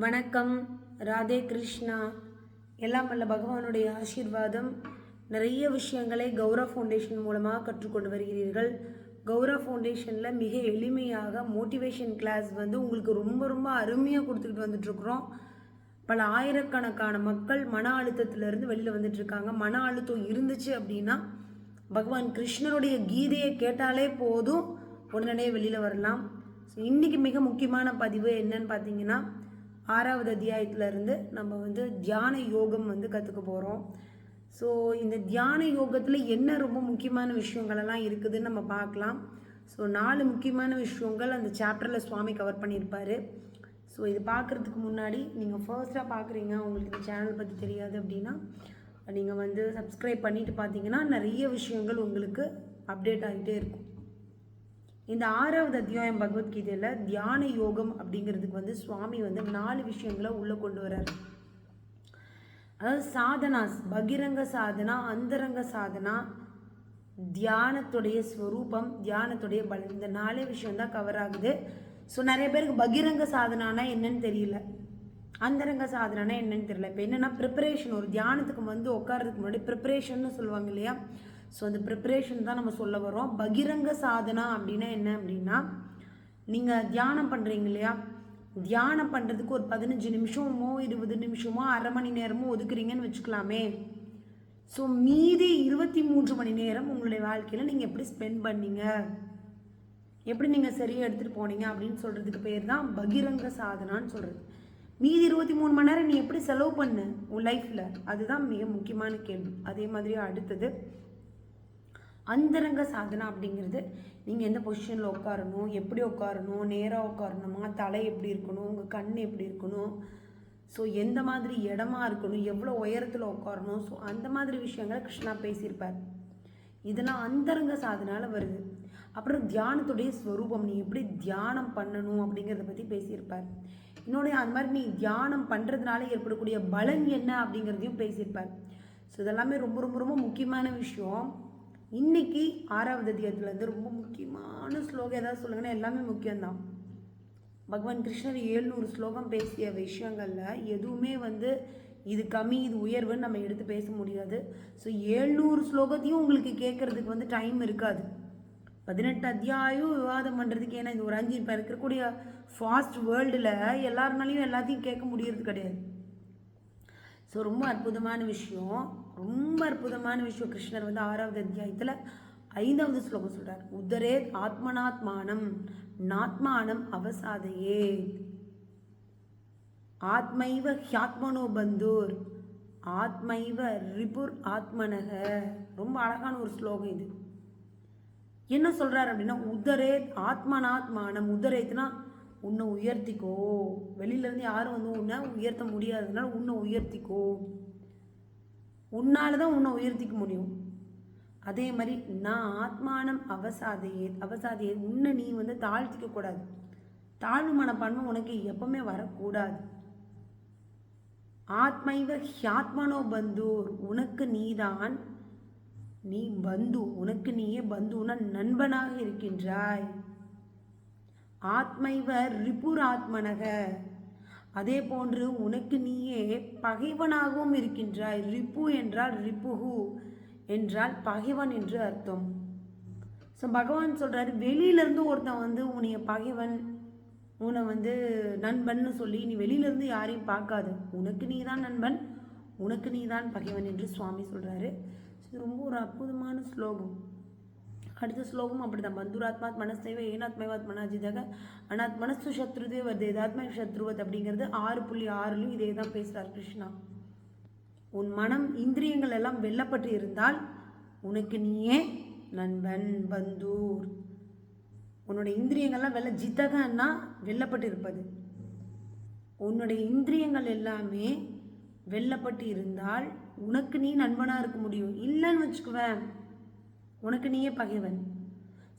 வணக்கம். ராதே கிருஷ்ணா. எல்லாம் வல்ல பகவானுடைய ஆசீர்வாதம். நிறைய விஷயங்களை கௌரவ ஃபவுண்டேஷன் மூலமாக கற்றுக்கொண்டு வருகிறீர்கள். கௌரவ ஃபவுண்டேஷனில் மிக எளிமையாக மோட்டிவேஷன் கிளாஸ் வந்து உங்களுக்கு ரொம்ப ரொம்ப அருமையாக கொடுத்துக்கிட்டு வந்துட்டுருக்குறோம். பல ஆயிரக்கணக்கான மக்கள் மன அழுத்தத்திலிருந்து வெளியில் வந்துட்டுருக்காங்க. மன அழுத்தம் இருந்துச்சு அப்படின்னா பகவான் கிருஷ்ணருடைய கீதையை கேட்டாலே போதும். உடனே வெளியில் வரலாம். ஸோ இன்றைக்கி மிக முக்கியமான பதிவு என்னன்னு பார்த்தீங்கன்னா ஆறாவது அத்தியாயத்துலருந்து நம்ம வந்து தியான யோகம் வந்து கற்றுக்க போகிறோம் ஸோ இந்த தியான யோகத்தில் என்ன ரொம்ப முக்கியமான விஷயங்களெல்லாம் இருக்குதுன்னு நம்ம பார்க்கலாம். ஸோ நாலு முக்கியமான விஷயங்கள் அந்த சாப்டரில் சுவாமி கவர் பண்ணியிருப்பாரு. ஸோ இது பார்க்குறதுக்கு முன்னாடி நீங்கள் ஃபர்ஸ்ட்டாக பார்க்குறீங்க உங்களுக்கு இந்த சேனல் பற்றி தெரியாது அப்படின்னா நீங்கள் வந்து சப்ஸ்கிரைப் பண்ணிவிட்டு பார்த்தீங்கன்னா நிறைய விஷயங்கள் உங்களுக்கு அப்டேட் ஆகிட்டே இருக்கும். இந்த ஆறாவது அத்தியாயம் பகவத்கீதையில் தியான யோகம் அப்படிங்கிறதுக்கு வந்து சுவாமி வந்து நாலு விஷயங்களை உள்ளே கொண்டு வர்றார். அதாவது சாதனாஸ் பகிரங்க சாதனா அந்தரங்க சாதனா தியானத்துடைய ஸ்வரூபம் தியானத்துடைய பலன் இந்த நாலே விஷயம் தான் கவர் ஆகுது. ஸோ நிறைய பேருக்கு பகிரங்க சாதனானா என்னன்னு தெரியல. அந்தரங்க சாதனானா என்னன்னு தெரியல. இப்போ என்னென்னா ப்ரிப்பரேஷன் ஒரு தியானத்துக்கு வந்து உட்காரதுக்கு முன்னாடி ப்ரிப்பரேஷன்னு சொல்லுவாங்க இல்லையா? ஸோ அந்த ப்ரிப்பரேஷன் தான் நம்ம சொல்ல வரோம் பகிரங்க சாதனா அப்படின்னா என்ன அப்படின்னா நீங்கள் தியானம் பண்ணுறீங்க இல்லையா? தியானம் பண்ணுறதுக்கு ஒரு பதினஞ்சு நிமிஷமோ இருபது நிமிஷமோ அரை மணி நேரமோ ஒதுக்குறீங்கன்னு வச்சுக்கலாமே. ஸோ மீதி இருபத்தி மூன்று மணி நேரம் உங்களுடைய வாழ்க்கையில் நீங்கள் எப்படி ஸ்பெண்ட் பண்ணீங்க? எப்படி நீங்கள் சரியாக எடுத்துகிட்டு போனீங்க அப்படின்னு சொல்கிறதுக்கு பேர் தான் பகிரங்க சாதனான்னு சொல்கிறது மீதி இருபத்தி மூணு மணி நேரம் நீ எப்படி செலவு பண்ணு உன் லைஃப்பில் அதுதான் மிக முக்கியமான கேள்வி. அதே மாதிரி அடுத்தது அந்தரங்க சாதனை அப்படிங்கிறது நீங்கள் எந்த பொசிஷனில் உட்காரணும் எப்படி உட்காரணும் நேராக உட்காரணுமா தலை எப்படி இருக்கணும் உங்கள் கண் எப்படி இருக்கணும்? ஸோ எந்த மாதிரி இடமா இருக்கணும் எவ்வளோ உயரத்தில் உட்காரணும்? ஸோ அந்த மாதிரி விஷயங்களை கிருஷ்ணா பேசியிருப்பார். இதெல்லாம் அந்தரங்க சாதனால் வருது. அப்புறம் தியானத்துடைய ஸ்வரூபம் நீ எப்படி தியானம் பண்ணணும் அப்படிங்கிறத பற்றி பேசியிருப்பார். இன்னொன்று அந்த மாதிரி நீ தியானம் பண்ணுறதுனால ஏற்படக்கூடிய பலன் என்ன அப்படிங்கிறதையும் பேசியிருப்பார். ஸோ இதெல்லாமே ரொம்ப ரொம்ப ரொம்ப முக்கியமான விஷயம். இன்னைக்கு ஆறாவது அத்தியாயத்துலேருந்து ரொம்ப முக்கியமான ஸ்லோகம் ஏதாவது சொல்லுங்கன்னா எல்லாமே முக்கியம்தான். பகவான் கிருஷ்ணர் ஏழ்நூறு ஸ்லோகம் பேசிய விஷயங்களில் எதுவுமே வந்து இது கம்மி இது உயர்வுன்னு நம்ம எடுத்து பேச முடியாது. ஸோ ஏழ்நூறு ஸ்லோகத்தையும் உங்களுக்கு கேட்குறதுக்கு வந்து டைம் இருக்காது. பதினெட்டு அத்தியாயம் விவாதம் பண்ணுறதுக்கு ஏன்னா இது ஒரு அஞ்சு இப்போ இருக்கக்கூடிய ஃபாஸ்ட் வேர்ல்டில் எல்லாருனாலையும் எல்லாத்தையும் கேட்க முடியறது கிடையாது. ஸோ ரொம்ப அற்புதமான விஷயம். ரொம்ப அற்புதமான விஷயம். கிருஷ்ணர் வந்து ஆறாவது அத்தியாயத்தில் ஐந்தாவது ஸ்லோகம் சொல்கிறார் உதரே ஆத்மனாத்மானம் நாத்மானம் அவசாதையே. ஆத்மைவ ஹியாத்மனோ பந்தூர் ஆத்மைவ ரிபுர் ஆத்மனக. ரொம்ப அழகான ஒரு ஸ்லோகம் இது. என்ன சொல்கிறார் அப்படின்னா உதரேத் ஆத்மனாத்மானம். உதரேத்னா உன்னை உயர்த்திக்கோ. வெளியிலேருந்து யாரும் வந்து உன்னை உயர்த்த முடியாததுனால உன்னை உயர்த்திக்கோ. உன்னால் தான் உன்னை உயர்த்திக்க முடியும். அதே மாதிரி நான் ஆத்மானம் அவசாதையே அவசாதையே உன்னை நீ வந்து தாழ்த்திக்க கூடாது. தாழ்வு மனப்பான்மை உனக்கு எப்பவுமே வரக்கூடாது. ஆத்மைவ ஹியாத்மனோ பந்தூர் உனக்கு நீதான் நீ பந்து உனக்கு நீயே பந்துனா நண்பனாக இருக்கின்றாய். ஆத்மைவ ரிபுர் ஆத்மனக அதே போன்று உனக்கு நீயே பகைவனாகவும் இருக்கின்றாய். ரிப்பு என்றால் ரிப்புஹு என்றால் பகைவன் என்று அர்த்தம். ஸோ பகவான் சொல்கிறாரு வெளியிலேருந்து ஒருத்தன் வந்து உன்னைய பகைவன் உன்னை வந்து நண்பன்னு சொல்லி நீ வெளியிலேருந்து யாரையும் பார்க்காது. உனக்கு நீ தான் நண்பன் உனக்கு நீ தான் பகைவன் என்று சுவாமி சொல்கிறாரு இது ரொம்ப ஒரு அற்புதமான ஸ்லோகம். அடுத்த ஸ்லோகம் அப்படிதான். பந்துராத்மாத் மனசைவ ஏனாத்மைவாத் மனாஜிதக அனாத் மனசு சத்ருதே வர்தேதாத்மை சத்ருவத் அப்படிங்கிறது ஆறு புள்ளி ஆறுலையும் இதே தான் பேசுகிறார் கிருஷ்ணா. உன் மனம் இந்திரியங்கள் எல்லாம் வெல்லப்பட்டு இருந்தால் உனக்கு நீயே நண்பன் பந்தூர். உன்னுடைய இந்திரியங்கள்லாம் வெள்ள ஜித்தகன்னா வெல்லப்பட்டு இருப்பது. உன்னுடைய இந்திரியங்கள் எல்லாமே வெல்லப்பட்டு இருந்தால் உனக்கு நீ நண்பனாக இருக்க முடியும். இல்லைன்னு வச்சுக்குவேன். உனக்கு நீயே பகைவன்.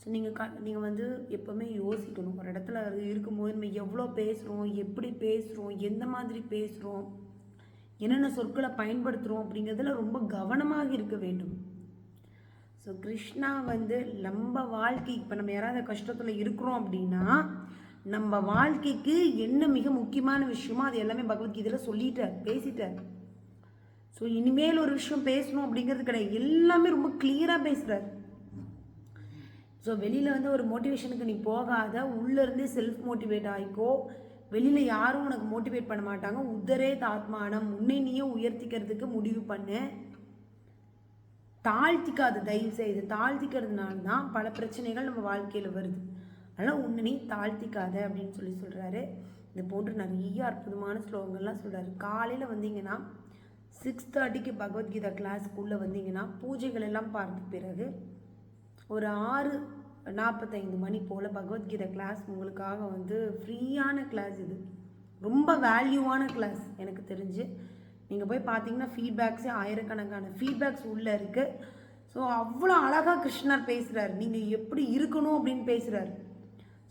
ஸோ நீங்கள் க நீங்கள் வந்து எப்போவுமே யோசிக்கணும். ஒரு இடத்துல இருக்கும்போது நம்ம எவ்வளோ பேசுகிறோம் எப்படி பேசுகிறோம் எந்த மாதிரி பேசுகிறோம் என்னென்ன சொற்களை பயன்படுத்துகிறோம் அப்படிங்கிறதுல ரொம்ப கவனமாக இருக்க வேண்டும். ஸோ கிருஷ்ணா வந்து நம்ம வாழ்க்கை இப்போ நம்ம யாராவது கஷ்டத்தில் இருக்கிறோம் அப்படின்னா நம்ம வாழ்க்கைக்கு என்ன மிக முக்கியமான விஷயமோ அது எல்லாமே பகவத்கீதையில் சொல்லிட்டார் பேசிட்டார். ஸோ இனிமேல் ஒரு விஷயம் பேசணும் அப்படிங்கிறது கிடையாது. எல்லாமே ரொம்ப கிளியராக பேசுகிறார் ஸோ வெளியில் வந்து ஒரு மோட்டிவேஷனுக்கு நீ போகாத. உள்ளேருந்தே செல்ஃப் மோட்டிவேட் ஆகிக்கோ வெளியில் யாரும் உனக்கு மோட்டிவேட் பண்ண மாட்டாங்க. உதரே தாத்மானம். உன்னை நீயே உயர்த்திக்கிறதுக்கு முடிவு பண்ணு. தாழ்த்திக்காது தயவு செய்து தாழ்த்திக்கிறதுனால தான் பல பிரச்சனைகள் நம்ம வாழ்க்கையில் வருது. அதனால் உன்னை நீ தாழ்த்திக்காத அப்படின்னு சொல்லி சொல்கிறாரு இது போன்று நிறைய அற்புதமான ஸ்லோகங்கள்லாம் சொல்கிறாரு காலையில் வந்தீங்கன்னா சிக்ஸ் தேர்ட்டிக்கு பகவத்கீதா கிளாஸ்க்குள்ளே வந்தீங்கன்னா பூஜைகள் எல்லாம் பார்த்த பிறகு ஒரு ஆறு நாற்பத்தைந்து மணி போல் பகவத்கீதை கிளாஸ் உங்களுக்காக வந்து ஃப்ரீயான கிளாஸ் இது. ரொம்ப வேல்யூவான கிளாஸ் எனக்கு தெரிஞ்சு. நீங்கள் போய் பார்த்தீங்கன்னா ஃபீட்பேக்ஸே ஆயிரக்கணக்கான ஃபீட்பேக்ஸ் உள்ளே இருக்குது ஸோ அவ்வளோ அழகாக கிருஷ்ணர் பேசுகிறார் நீங்கள் எப்படி இருக்கணும் அப்படின்னு பேசுகிறார்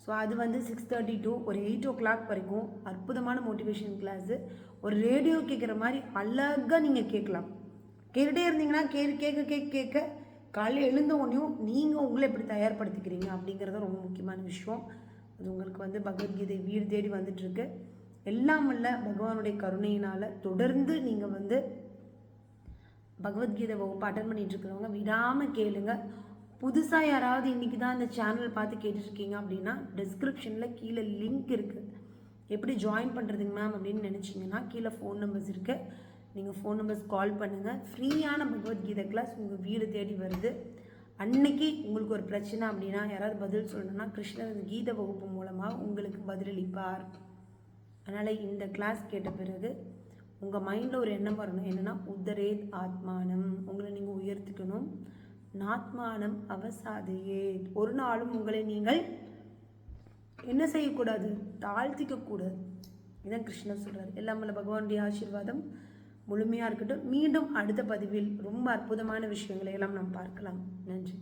ஸோ அது வந்து சிக்ஸ் தேர்ட்டி டு ஒரு எயிட் ஓ கிளாக் வரைக்கும் அற்புதமான மோட்டிவேஷன் கிளாஸு ஒரு ரேடியோ கேட்குற மாதிரி அழகாக நீங்கள் கேட்கலாம் கேட்டுகிட்டே இருந்தீங்கன்னா கே கேட்க கேட்க கேட்க காலையில் எழுந்த உடனேயும் நீங்கள் உங்களை எப்படி தயார்படுத்திக்கிறீங்க அப்படிங்கிறது ரொம்ப முக்கியமான விஷயம். அது உங்களுக்கு வந்து பகவத்கீதை வீடு தேடி வந்துட்டுருக்கு. எல்லாம் வல்ல பகவானுடைய கருணையினால் தொடர்ந்து நீங்கள் வந்து பகவத்கீதை வகுப்பு அட்டன் பண்ணிட்டு இருக்கிறவங்க விடாமல் கேளுங்கள் புதுசாக யாராவது இன்றைக்கி தான் இந்த சேனல் பார்த்து கேட்டுட்ருக்கீங்க அப்படின்னா டிஸ்கிரிப்ஷனில் கீழே லிங்க் இருக்குது எப்படி ஜாயின் பண்ணுறதுங்க மேம் அப்படின்னு நினச்சிங்கன்னா கீழே ஃபோன் நம்பர்ஸ் இருக்குது நீங்கள் ஃபோன் நம்பர்ஸ் கால் பண்ணுங்கள் ஃப்ரீயான பகவத்கீதை கிளாஸ் உங்கள் வீடு தேடி வருது. அன்னைக்கு உங்களுக்கு ஒரு பிரச்சனை அப்படின்னா யாராவது பதில் சொல்லணும்னா கிருஷ்ணர் கீத வகுப்பு மூலமாக உங்களுக்கு பதிலளிப்பார். அதனால் இந்த கிளாஸ் கேட்ட பிறகு உங்கள் மைண்டில் ஒரு எண்ணம் வரணும். என்னென்னா உத்தரேத் ஆத்மானம். உங்களை நீங்கள் உயர்த்திக்கணும். நாத்மானம் அவசாதையே. ஒரு நாளும் உங்களை நீங்கள் என்ன செய்யக்கூடாது? தாழ்த்திக்க கூடாது இதான் கிருஷ்ணன் சொல்கிறார் எல்லாம் வல்ல பகவானுடைய ஆசீர்வாதம் முழுமையாக இருக்கட்டும். மீண்டும் அடுத்த பதிவில் ரொம்ப அற்புதமான விஷயங்களை எல்லாம் நாம் பார்க்கலாம். நன்றி.